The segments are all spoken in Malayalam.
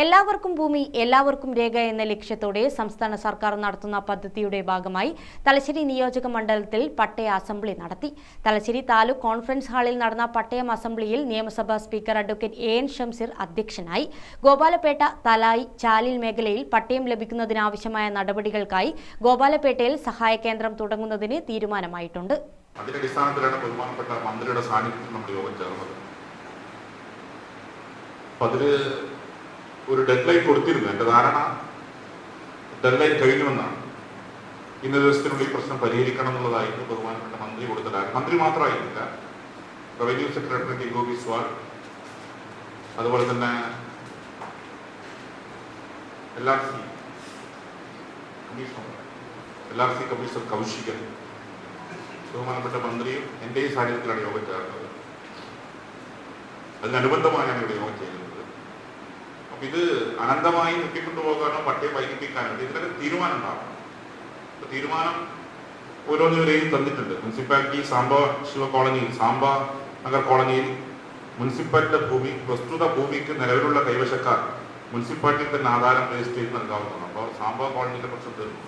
എല്ലാവർക്കും ഭൂമി എല്ലാവർക്കും രേഖ എന്ന ലക്ഷ്യത്തോടെ സംസ്ഥാന സർക്കാർ നടത്തുന്ന പദ്ധതിയുടെ ഭാഗമായി തലശ്ശേരി നിയോജക മണ്ഡലത്തിൽ പട്ടയ അസംബ്ലി നടത്തി. തലശ്ശേരി താലൂക്ക് കോൺഫറൻസ് ഹാളിൽ നടന്ന പട്ടയം അസംബ്ലിയിൽ നിയമസഭാ speaker advocate A N Shamseer അധ്യക്ഷനായി. ഗോപാലപേട്ട തലായി ചാലിൽ മേഖലയിൽ പട്ടയം ലഭിക്കുന്നതിനാവശ്യമായ നടപടികൾക്കായി ഗോപാലപേട്ടയിൽ സഹായ കേന്ദ്രം തുടങ്ങുന്നതിന് തീരുമാനമായിട്ടുണ്ട്. അതിന്റെ ബഹുമാനപ്പെട്ട മന്ത്രിയുടെ സാന്നിധ്യത്തിൽ നമ്മൾ യോഗം ചേർന്നത്. അപ്പൊ ഒരു ഡെഡ്ലൈൻ കൊടുത്തിരുന്നു. എന്റെ ധാരണ ഡെഡ്ലൈൻ കഴിഞ്ഞുവെന്നാണ്. ഇന്ന ദിവസത്തിനുള്ളിൽ പ്രശ്നം പരിഹരിക്കണം എന്നുള്ളതായിരുന്നു ബഹുമാനപ്പെട്ട മന്ത്രി കൊടുത്ത ഡയറക്ട് മന്ത്രി മാത്രമായിരുന്നില്ല. Revenue secretary T. ഗോപി സ്വാൾ അതുപോലെ തന്നെ L R C commissioner. L R C commissioner Koushikan. ബഹുമാനപ്പെട്ട മന്ത്രിയും എന്റെ ഈ സാന്നിധ്യത്തിലാണ് യോഗം ചേർന്നത്. അതിനനുബന്ധമായാണ് ഇവിടെ യോഗം ചെയ്യുന്നത് ഇത് അനന്തമായി നിർത്തിക്കൊണ്ടുപോകാനോ പട്ടിയെ വൈകിപ്പിക്കാനോ ഇതിനൊക്കെ തീരുമാനം അപ്പൊ തീരുമാനം ഓരോന്നിവരെയും തന്നിട്ടുണ്ട്. മുനിസിപ്പാലിറ്റി സാമ്പ ശിവ കോളനിയിൽ സാമ്പ നഗർ കോളനിയിൽ മുനിസിപ്പാലിറ്റിയുടെ ഭൂമി പ്രസ്തുത ഭൂമിക്ക് നിലവിലുള്ള കൈവശക്കാർ മുനിസിപ്പാലിറ്റി തന്നെ ആധാരം രജിസ്റ്റർ ചെയ്ത് നൽകാവുന്നതാണ്. അപ്പോൾ സാമ്പ കോളനിയിലെ പ്രശ്നം തീർന്നു.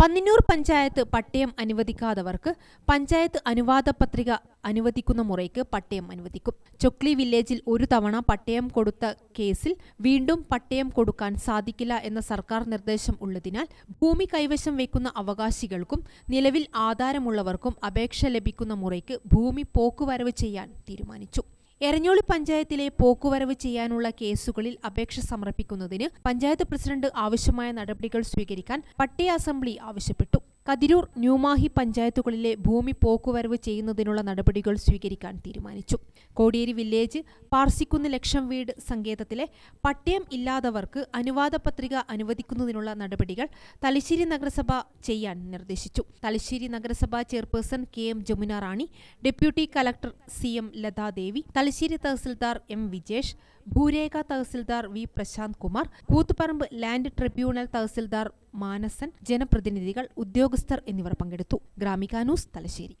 പന്നിന്നൂർ പഞ്ചായത്ത് പട്ടയം അനുവദിക്കാത്തവർക്ക് പഞ്ചായത്ത് അനുവാദ പത്രിക അനുവദിക്കുന്ന മുറയ്ക്ക് പട്ടയം അനുവദിക്കും. ചൊക്ലി വില്ലേജിൽ ഒരു തവണ പട്ടയം കൊടുത്ത കേസിൽ വീണ്ടും പട്ടയം കൊടുക്കാൻ സാധിക്കില്ല എന്ന സർക്കാർ നിർദ്ദേശം ഉള്ളതിനാൽ ഭൂമി കൈവശം വയ്ക്കുന്ന അവകാശികൾക്കും നിലവിൽ ആധാരമുള്ളവർക്കും അപേക്ഷ ലഭിക്കുന്ന മുറയ്ക്ക് ഭൂമി പോക്കുവരവ് ചെയ്യാൻ തീരുമാനിച്ചു. എരഞ്ഞോളി പഞ്ചായത്തിലെ പോക്കുവരവ് ചെയ്യാനുള്ള കേസുകളിൽ അപേക്ഷ സമർപ്പിക്കുന്നതിന് പഞ്ചായത്ത് പ്രസിഡന്റ് ആവശ്യമായ നടപടികൾ സ്വീകരിക്കാൻ പട്ടയ അസംബ്ലി ആവശ്യപ്പെട്ടു. കതിരൂർ ന്യൂമാഹി പഞ്ചായത്തുകളിലെ ഭൂമി പോക്കുവരവ് ചെയ്യുന്നതിനുള്ള നടപടികൾ സ്വീകരിക്കാൻ തീരുമാനിച്ചു. കോടിയേരി വില്ലേജ് പാർസിക്കുന്ന് ലക്ഷം വീട് സങ്കേതത്തിലെ പട്ടയം ഇല്ലാത്തവർക്ക് അനുവാദ പത്രിക അനുവദിക്കുന്നതിനുള്ള നടപടികൾ തലശ്ശേരി നഗരസഭ ചെയ്യാൻ നിർദ്ദേശിച്ചു. തലശ്ശേരി നഗരസഭാ chairperson K M Jamuna Rani deputy collector C M Lathadevi Thalassery tahsildar M Vijesh ഭൂരേഖ tahsildar V Prashanth Kumar Koothuparamba land tribunal tahsildar Manasan ജനപ്രതിനിധികൾ ഉദ്യോഗസ്ഥർ എന്നിവർ പങ്കെടുത്തു. Gramika news Thalassery.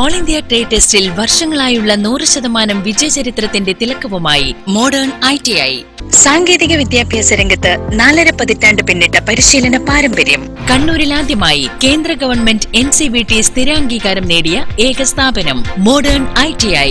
All India trade ടെസ്റ്റിൽ വർഷങ്ങളായുള്ള നൂറ് ശതമാനം വിജയചരിത്രത്തിന്റെ തിലക്കവുമായി മോഡേൺ ഐ ടി ഐ സാങ്കേതിക വിദ്യാഭ്യാസ രംഗത്ത് നാലര പതിറ്റാണ്ട് പിന്നിട്ട പരിശീലന പാരമ്പര്യം. കണ്ണൂരിൽ ആദ്യമായി കേന്ദ്ര government N C V T സ്ഥിരാംഗീകാരം നേടിയ ഏക സ്ഥാപനം മോഡേൺ ഐ ടി ഐ